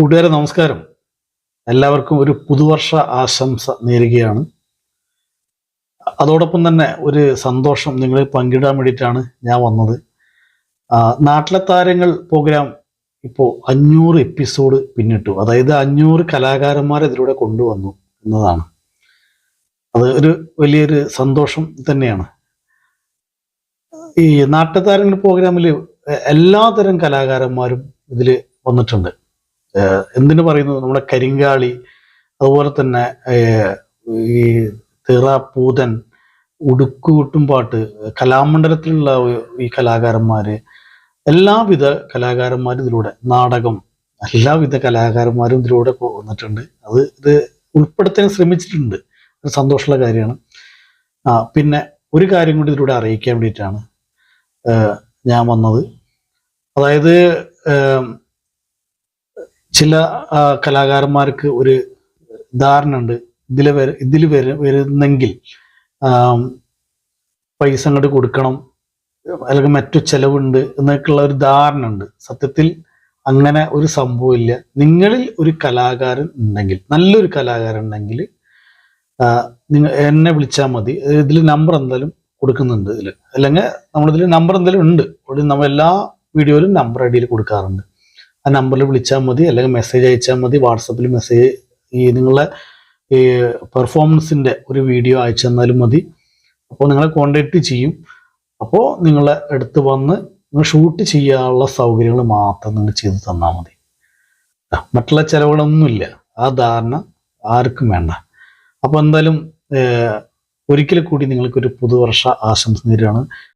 കൂട്ടുകാരെ നമസ്കാരം. എല്ലാവർക്കും ഒരു പുതുവർഷ ആശംസ നേരുകയാണ്. അതോടൊപ്പം തന്നെ ഒരു സന്തോഷം നിങ്ങളിൽ പങ്കിടാൻ വേണ്ടിയിട്ടാണ് ഞാൻ വന്നത്. നാട്ടിലെ താരങ്ങൾ പ്രോഗ്രാം ഇപ്പോൾ അഞ്ഞൂറ് എപ്പിസോഡ് പിന്നിട്ടു. അതായത് അഞ്ഞൂറ് കലാകാരന്മാരെ ഇതിലൂടെ കൊണ്ടുവന്നു എന്നതാണ്. അത് ഒരു വലിയൊരു സന്തോഷം തന്നെയാണ്. ഈ നാട്ടുതാരങ്ങൾ പ്രോഗ്രാമിൽ എല്ലാതരം കലാകാരന്മാരും ഇതിൽ വന്നിട്ടുണ്ട്. എന്തിനു പറയുന്നു നമ്മുടെ കരിങ്കാളി അതുപോലെ തന്നെ ഈ തിറ പൂതൻ ഉടുക്കുകൂട്ടുംപാട്ട് കലാമണ്ഡലത്തിലുള്ള ഈ കലാകാരന്മാര് എല്ലാവിധ കലാകാരന്മാരും ഇതിലൂടെ നാടകം എല്ലാവിധ കലാകാരന്മാരും ഇതിലൂടെ വന്നിട്ടുണ്ട്. അത് ഇത് ഉൾപ്പെടുത്താൻ ശ്രമിച്ചിട്ടുണ്ട്. ഒരു സന്തോഷമുള്ള കാര്യമാണ്. ആ പിന്നെ ഒരു കാര്യം കൂടി ഇതിലൂടെ അറിയിക്കാൻ വേണ്ടിയിട്ടാണ് ഞാൻ വന്നത്. അതായത് ചില കലാകാരന്മാർക്ക് ഒരു ധാരണ ഉണ്ട്. ഇതിൽ വര ഇതിൽ വര വരുന്നെങ്കിൽ പൈസ അങ്ങോട്ട് കൊടുക്കണം അല്ലെങ്കിൽ മറ്റു ചെലവുണ്ട് എന്നൊക്കെയുള്ള ഒരു ധാരണ ഉണ്ട്. സത്യത്തിൽ അങ്ങനെ ഒരു സംഭവമില്ല നിങ്ങളിൽ ഒരു കലാകാരൻ ഉണ്ടെങ്കിൽ നല്ലൊരു കലാകാരൻ ഉണ്ടെങ്കിൽ നിങ്ങൾ എന്നെ വിളിച്ചാൽ മതി. ഇതിൽ നമ്പർ എന്തായാലും കൊടുക്കുന്നുണ്ട് ഇതിൽ അല്ലെങ്കിൽ നമ്മളിതിൽ നമ്പർ എന്തായാലും ഉണ്ട്. നമ്മൾ എല്ലാ വീഡിയോയിലും നമ്പർ ഐ ഡിയിൽ കൊടുക്കാറുണ്ട്. ആ നമ്പറിൽ വിളിച്ചാൽ മതി അല്ലെങ്കിൽ മെസ്സേജ് അയച്ചാൽ മതി. വാട്സപ്പിൽ മെസ്സേജ് ഈ നിങ്ങളുടെ ഈ പെർഫോമൻസിന്റെ ഒരു വീഡിയോ അയച്ചു തന്നാലും മതി. അപ്പോൾ നിങ്ങളെ കോണ്ടാക്ട് ചെയ്യും. അപ്പോൾ നിങ്ങളെ അടുത്ത് വന്ന് നിങ്ങൾ ഷൂട്ട് ചെയ്യാനുള്ള സൗകര്യങ്ങൾ മാത്രം നിങ്ങൾ ചെയ്ത് തന്നാൽ മതി. മറ്റുള്ള ചെലവുകളൊന്നുമില്ല. ആ ധാരണ ആർക്കും വേണ്ട. അപ്പോൾ എന്തായാലും ഒരിക്കൽ കൂടി നിങ്ങൾക്കൊരു പുതുവർഷ ആശംസ നേരുകയാണ്.